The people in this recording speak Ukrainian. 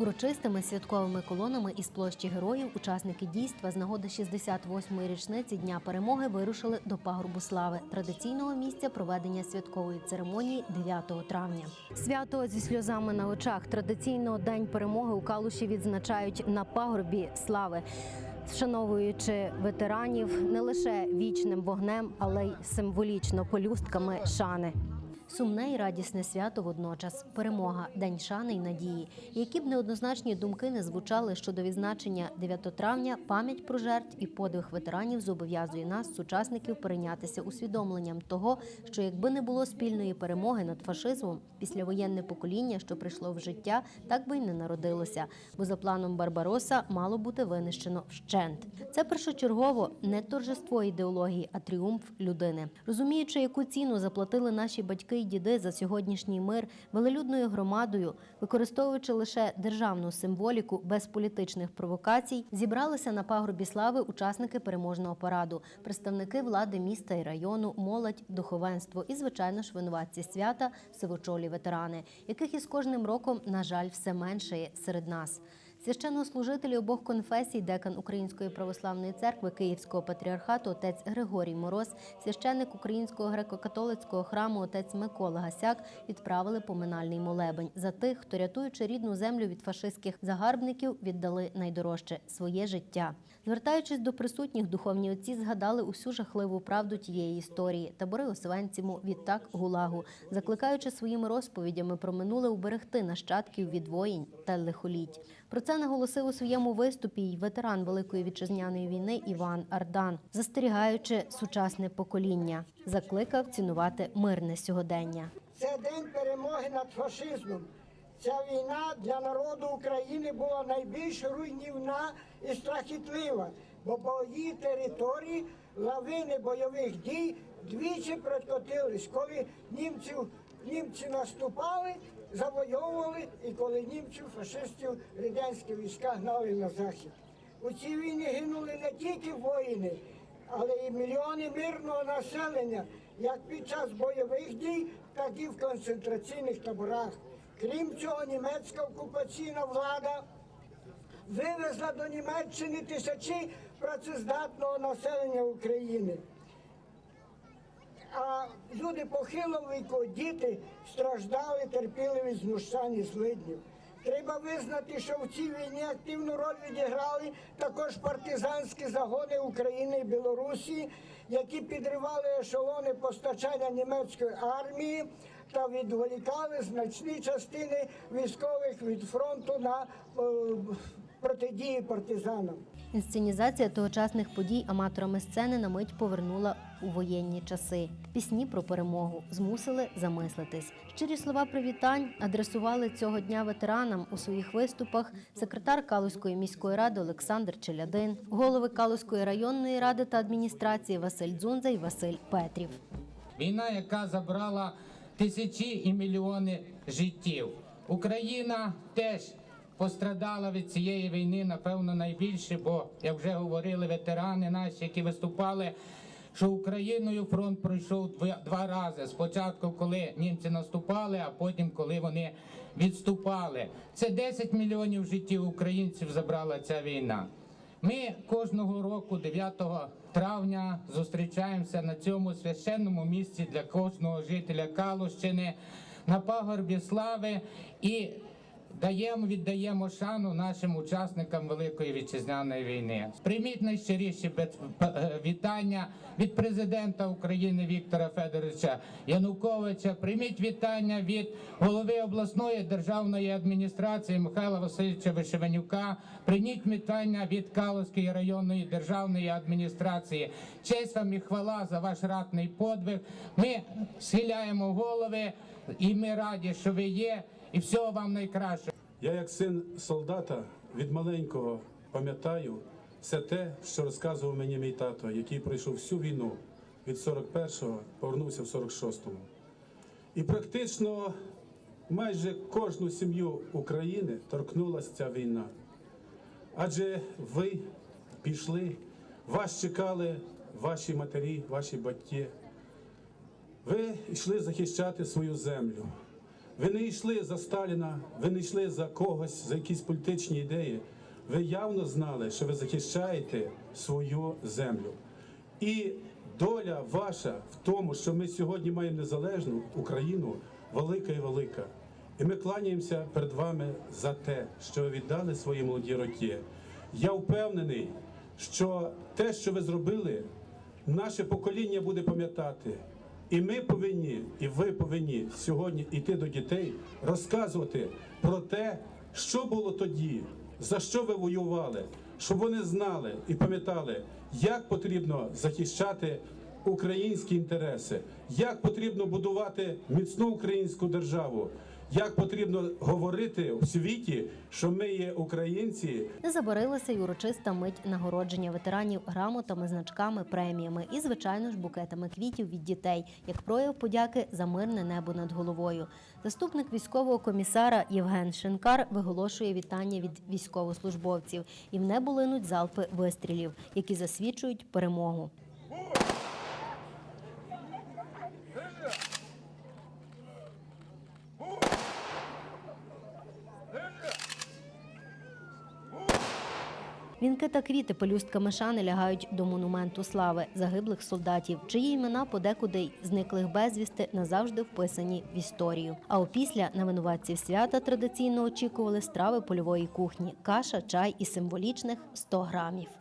Урочистими святковими колонами із площі героїв учасники дійства з нагоди 68-ї річниці Дня перемоги вирушили до пагорбу слави традиційного місця проведення святкової церемонії 9 травня. Свято зі сльозами на очах. Традиційно день перемоги у Калуші відзначають на пагорбі слави. Вшановуючи ветеранів не лише вічним вогнем, але й символічно полюстками шани. Сумне і радісне свято водночас перемога, день шани й надії. Які б неоднозначні думки не звучали щодо відзначення 9 травня, пам'ять про жертв і подвиг ветеранів зобов'язує нас, сучасників, перейнятися усвідомленням того, що якби не було спільної перемоги над фашизмом, післявоєнне покоління, що прийшло в життя, так би й не народилося. Бо за планом Барбароса мало бути винищено вщент. Це першочергово не торжество ідеології, а тріумф людини. Розуміючи, яку ціну заплатили наші батьки й діди за сьогоднішній мир велелюдною громадою, використовуючи лише державну символіку без політичних провокацій, зібралися на пагорбі слави учасники переможного параду, представники влади міста і району, молодь, духовенство і, звичайно ж, винуватці свята, сивочолі ветерани, яких із кожним роком, на жаль, все меншає серед нас. Священнослужителі обох конфесій, декан Української православної церкви Київського патріархату отець Григорій Мороз, священник Українського греко-католицького храму отець Микола Гасяк відправили поминальний молебень за тих, хто рятуючи рідну землю від фашистських загарбників, віддали найдорожче своє життя. Звертаючись до присутніх, духовні отці згадали усю жахливу правду тієї історії, табори Освенціму, відтак Гулагу, закликаючи своїми розповідями про минуле уберегти нащадків від воїн та лихоліть. Про це наголосив у своєму виступі й ветеран Великої вітчизняної війни Іван Ардан, застерігаючи сучасне покоління, закликав цінувати мирне сьогодення. Це день перемоги над фашизмом. Ця війна для народу України була найбільш руйнівна і страхітлива, бо по її території лавини бойових дій двічі прокотились, коли німців, німці наступали, завойовували, і коли німців, фашистів, радянські війська гнали на захід. У цій війні гинули не тільки воїни, але і мільйони мирного населення, як під час бойових дій, так і в концентраційних таборах. Крім цього, німецька окупаційна влада вивезла до Німеччини тисячі працездатного населення України. А люди похилого віку, діти страждали, терпіли від знущань і злиднів. Треба визнати, що в цій війні активну роль відіграли також партизанські загони України і Білорусі, які підривали ешелони постачання німецької армії та відволікали значні частини військових від фронту на е, протидії партизанам. Інсценізація тогочасних подій аматорами сцени на мить повернула у воєнні часи. Пісні про перемогу змусили замислитись. Щирі слова привітань адресували цього дня ветеранам у своїх виступах секретар Калузької міської ради Олександр Челядин, голови Калузької районної ради та адміністрації Василь Дзунза і Василь Петрів. Війна, яка забрала тисячі і мільйони життів. Україна теж пострадала від цієї війни, напевно, найбільше, бо, як вже говорили ветерани наші, які виступали, що Україною фронт пройшов два, рази. Спочатку, коли німці наступали, а потім, коли вони відступали. Це 10 мільйонів життів українців забрала ця війна. Ми кожного року, 9 травня, зустрічаємося на цьому священному місці для кожного жителя Калущини на пагорбі слави і даємо, віддаємо шану нашим учасникам Великої вітчизняної війни. Прийміть найщиріші е, вітання від президента України Віктора Федоровича Януковича. Прийміть вітання від голови обласної державної адміністрації Михайла Васильовича Вишиванюка. Прийміть вітання від Калузької районної державної адміністрації. Честь вам і хвала за ваш ратний подвиг. Ми схиляємо голови, і ми раді, що ви є. І всього вам найкраще. Я, як син солдата, від маленького пам'ятаю все те, що розказував мені мій тато, який пройшов всю війну від 41-го, повернувся в 46-му. І практично майже кожну сім'ю України торкнулася ця війна. Адже ви пішли, вас чекали ваші матері, ваші батьки. Ви йшли захищати свою землю. Ви не йшли за Сталіна, ви не йшли за когось, за якісь політичні ідеї. Ви явно знали, що ви захищаєте свою землю. І доля ваша в тому, що ми сьогодні маємо незалежну Україну, велика і велика. І ми кланяємося перед вами за те, що ви віддали свої молоді роки. Я впевнений, що те, що ви зробили, наше покоління буде пам'ятати. І ми повинні, і ви повинні сьогодні йти до дітей, розказувати про те, що було тоді, за що ви воювали, щоб вони знали і пам'ятали, як потрібно захищати українські інтереси, як потрібно будувати міцну українську державу, як потрібно говорити в світі, що ми є українці, Не забарилася й урочиста мить нагородження ветеранів грамотами, значками, преміями і, звичайно ж, букетами квітів від дітей, як прояв подяки за мирне небо над головою. Заступник військового комісара Євген Шинкар виголошує вітання від військовослужбовців, і в небо линуть залпи вистрілів, які засвідчують перемогу. Вінки та квіти пелюстками шани лягають до монументу слави загиблих солдатів, чиї імена подекуди зниклих безвісти назавжди вписані в історію. А опісля на винуватців свята традиційно очікували страви польової кухні, каша, чай і символічних 100 грамів.